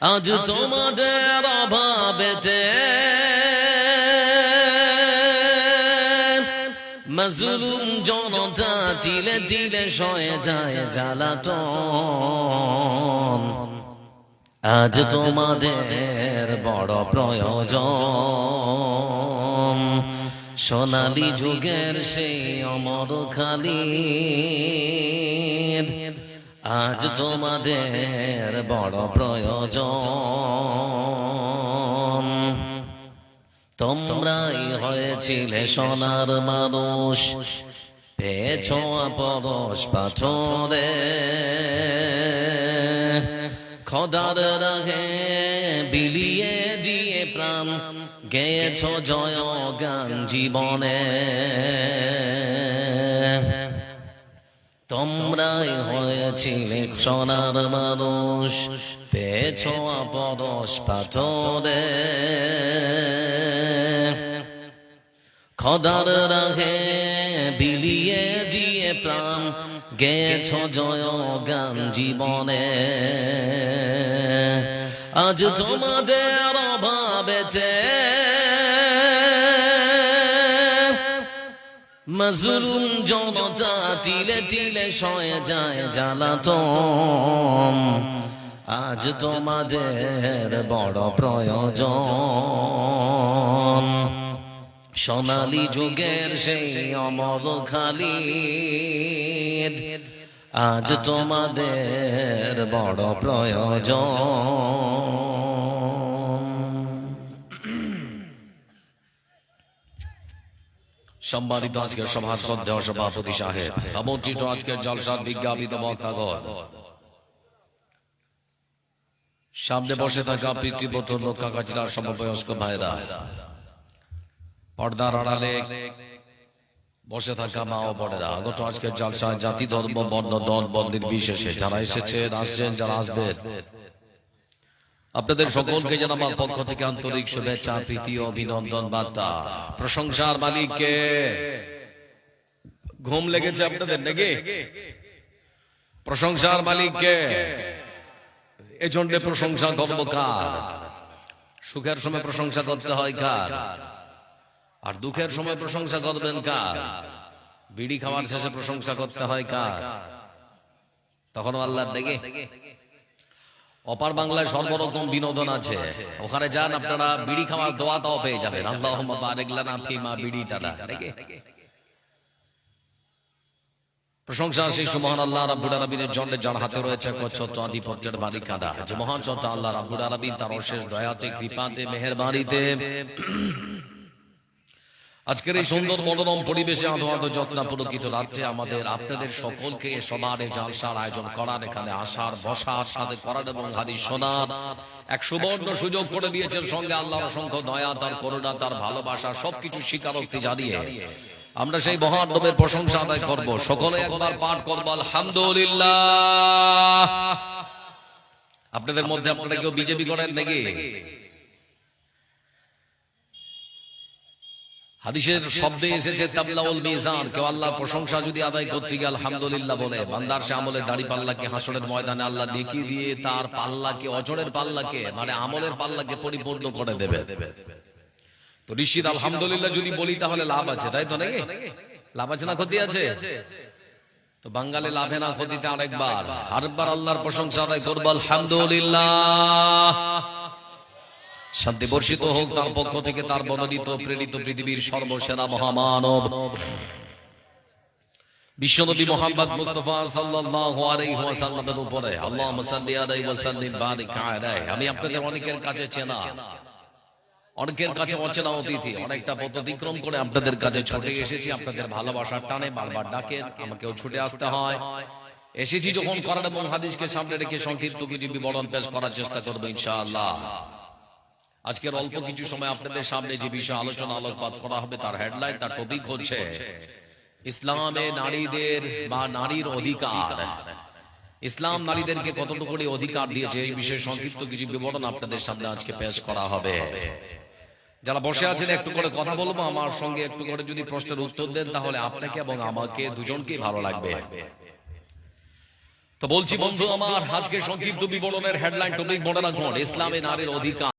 আজ তোমাদের অভাবেতে মজলুম জনতা তিলে তিলে সয়ে যায় জ্বালাতন। আজ তোমাদের বড় প্রয়োজন। সোনালী যুগের সেই অমর খালি আজ তোমাদের বড় প্রয়োজন। তোমরাই হয়েছিলে সোনার মানুষ। পেয়েছ পরশ পাথরে। খদার রাগে বিলিয়ে দিয়ে প্রাণ। গেয়েছ জয় গান জীবনে। তোমরাই হয়েছিলে সোনার মানুষ পেয়েছ পরশ পাথরে খদার রাগে বিলিয়ে দিয়ে প্রাণ গেছ জয় গান জীবনে আজ তোমাদের অভাবেতে মজলুম জনতা তিলে তিলে সয়ে যায় জ্বালাতন। আজ তোমাদের বড় প্রয়োজন। সোনালী যুগের সেই অমর খালি আজ তোমাদের বড় প্রয়োজন। সম্মানিত আজকের সভার শ্রদ্ধেয় সভাপতি সাহেব, আমন্ত্রিত আজকের জলসার বিজ্ঞাপিত বক্তাগণ। সামনে বসে থাকা পিতৃপত লোক কাকাচিরা সমবয়স্ক ভাইরা। পর্দার আড়ালে বসে থাকা মা ও বোনেরা, আগত আজকের জলসায় জাতি, ধর্ম, বর্ণ, দল, বন্দির বিশেষে যারা এসেছেন, আসছেন, যারা আসবেন আপনাদের সকলকে যেন আমার পক্ষ থেকে আন্তরিক শুভেচ্ছা প্রীতি অভিনন্দন বার্তা। প্রশংসার মালিককে ঘুম লেগেছে আপনাদের নাকি? প্রশংসার মালিককে এজন্য প্রশংসা করব কার? সুখের সময় প্রশংসা করতে হয় কার? আর দুঃখের সময় প্রশংসা করবেন কার? বিড়ি খাওয়ার শেষে প্রশংসা করতে হয় কার? তখন আল্লাহর দেখে। অপার বাংলায় সর্বরকম বিনোদন আছে। ওখানে যান আপনারা, বিড়ি খাওয়ার দোয়াটাও পেয়ে যাবেন। আল্লাহ বিড়ি প্রশংসা সেই আল্লাহ রাব্বুল আলামিনের যার হাতে রয়েছে মহান আল্লাহ তার অশেষ দয়াতে, কৃপাতে, মেহেরবানিতে। আজকের এই সুন্দর মনোরম পরিবেশে আধো আধো যত্না পুলকিত রাত্রে আমাদের, আপনাদের সকলকে সবার জালসার আয়োজন করার, এখানে আসার, বসার সাথে করার এবং হাদিস শোনার। এক সুবর্ণ সুযোগ করে দিয়েছেন সঙ্গে আল্লাহর অসংখ্য দয়া, তার করুণা, তার ভালোবাসা, সবকিছু স্বীকারোক্তি জানিয়ে। আমরা সেই মহানবের প্রশংসা আদায় করব। সকলে একবার পাঠ করব, আলহামদুলিল্লাহ। আপনাদের মধ্যে আপনারা কেউ বিজেপি করেন নাকি? হাদিসের শব্দে এসেছে তাবলাউল মিজান কেউ আল্লাহর প্রশংসা যদি আদায় করতে গিয়ে আলহামদুলিল্লাহ বলে বান্দার সে আমলের দাড়ি পাল্লাকে হাসরের ময়দানে আল্লাহ দেখিয়ে দিয়ে তার পাল্লাকে অজরের পাল্লাকে মানে আমলের পাল্লাকে পরিপূর্ণ করে দেবে। তো ঋষিদ আলহামদুলিল্লাহ যদি বলি তাহলে লাভ আছে তাই তো নাকি? লাভ আছে না ক্ষতি আছে তো বাঙালি লাভে না ক্ষতিতে আরেকবার আরেকবার। আল্লাহর প্রশংসা আদায় করব আলহামদুলিল্লাহ। শান্তি বর্ষিত হোক, তার পক্ষ থেকে তার মনোনীত প্রেরিত পৃথিবীর সর্বসেনা মহামানব। আপনাদের কাছে অনেকটা ছুটে এসেছি। আপনাদের ভালোবাসার টানে বারবার ডাকেন, আমাকেও ছুটে আসতে হয়। এসেছি যখন করার এবং হাদিসকে সামনে রেখে সংক্ষিপ্ত কিছু বিবরণ পেশ করার চেষ্টা করব ইনশাআল্লাহ। আজকের অল্প কিছু সময় আপনাদের সামনে যে বিষয় আলোচনা আলোকপাত করা হবে তার হেডলাইন তার টপিক হচ্ছে ইসলামে নারীদের বা নারীর অধিকার। ইসলাম নারীদেরকে কতটুকু অধিকার দিয়েছে এই বিষয়ে সংক্ষিপ্ত কিছু বিবরণ আপনাদের সামনে আজকে পেশ করা হবে। যারা বসে আছেন একটু করে কথা বলব আমার সঙ্গে একটু করে যদি প্রশ্নের উত্তর দেন তাহলে আপনাকে এবং আমাকে দুজনকেই ভালো লাগবে। তো বলছি বন্ধু আমার আজকে সংক্ষিপ্ত বিবরণের হেডলাইন টপিক মনে রাখুন ইসলামে নারীর অধিকার